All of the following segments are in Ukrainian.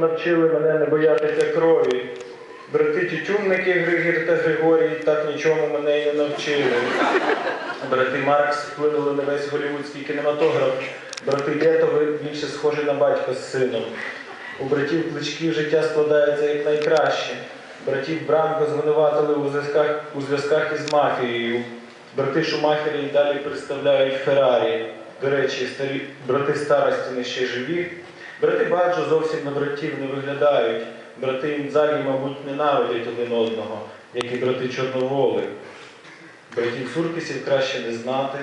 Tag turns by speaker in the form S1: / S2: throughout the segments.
S1: навчили мене не боятися крові. Брати тютюнники Григір та Григорій так нічому мене й не навчили. Брати Маркс вплинули на весь голівудський кінематограф. Брати Лєтови більше схожі на батька з сином. У братів кличків життя складається як найкраще. Братів Бранко звинуватили у зв'язках, у зв'язках із мафією. Брати Шумахери і далі представляють Феррарі. До речі, старі брати старості не ще живі. Брати Баджо зовсім на братів не виглядають. Брати Інзагі, мабуть, ненавидять один одного, як і брати Чорноволи. Братів Суркісів краще не знати.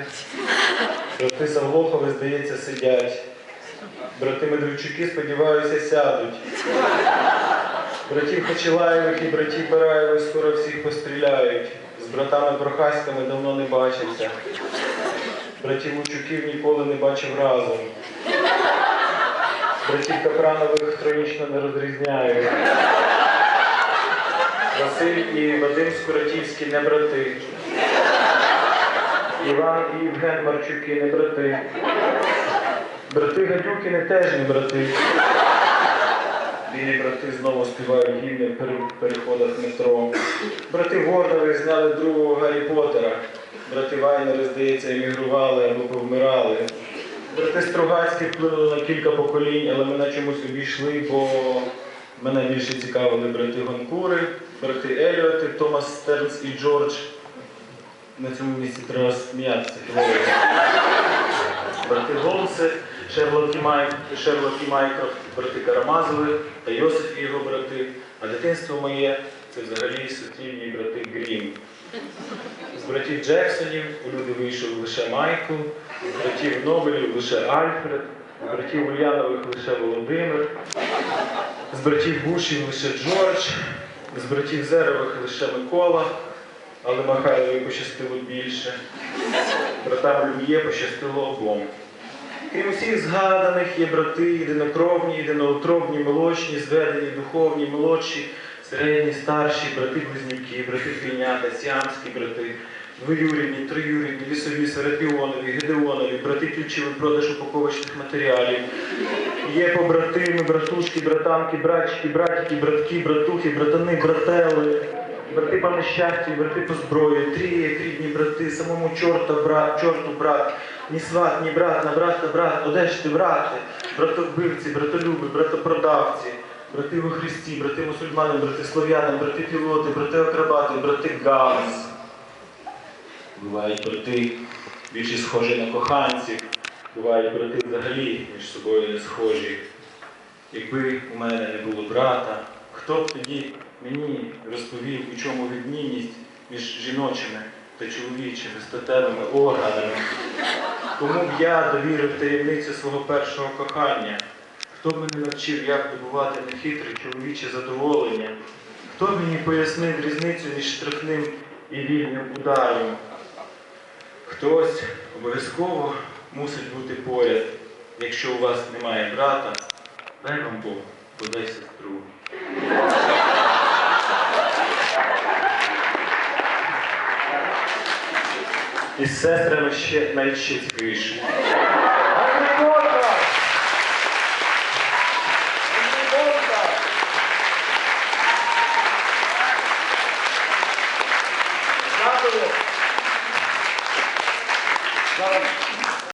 S1: Брати Савлохови, здається, сидять. Брати Медведчуки, сподіваюся, сядуть. Братів Хачилаєвих і братів Бараєвих скоро всіх постріляють. З братами Прохаськами давно не бачився. Братів Лучуків ніколи не бачив разом. Братів Капранових хронічно не розрізняю. Василь і Вадим Скоротівські не брати. Іван і Євген Марчуки не брати. Брати Гадюкіни теж не брати. Білі брати знову співають гімни в переходах метро. Брати Вордові зняли другого Гаррі Поттера. Брати Вайнери, здається, емігрували або повмирали. Брати Стругацькі вплинули на кілька поколінь, але мене чомусь обійшли, бо мене більше цікавили брати Гонкури, брати Еліоти, Томас Стернс і Джордж. На цьому місці треба сміятися. Брати Голмси, Шерлок і, Май... Шерлок і Майкрофт, брати Карамазови та Йосиф і його брати. А дитинство моє це взагалі суцільні брати Грім. Братів Джексонів у люди вийшов лише Майкл, з братів Нобелів лише Альфред, з братів Ульянових лише Володимир, з братів Бушів лише Джордж, з братів Зерових лише Микола, але Михайлові пощастило більше. Братам Люм'є пощастило обом. Крім усіх згаданих є брати єдинокровні, єдиноутробні, молочні, зведені, духовні, молодші, середні, старші, брати-близнюки, брати трійнята, сіамські брати, двоюрідні, троюрідні, лісові, серапіонові, гедеонові, брати ключові продаж упаковочних матеріалів. Є побратими, братушки, братанки, братчики, братики, братки, братухи, братани, братели, брати по нещастю, брати по зброї, тріє, рідні брати, самому чорта, брат, чорту брат, ні сват, ні брат, на брата брат, одеж ти брате, братовбивці, братолюби, братопродавці, брати во Христі, брати мусульмани, брати слов'яни, брати пілоти, брати акробати, брати ганс. Бувають брати більше схожі на коханців, бувають брати взагалі між собою не схожі. Якби у мене не було брата, хто б тоді мені розповів, у чому відмінність між жіночими та чоловічими статевими органами? Кому б я довірив таємницю свого першого кохання? Хто б мене навчив, як добувати нехитре чоловіче задоволення? Хто б мені пояснив різницю між штрафним і вільним ударом? Хтось обов'язково мусить бути поряд. Якщо у вас немає брата, дай вам Бог, подай сестру. І з сестрами ще навіть ще. Bravo.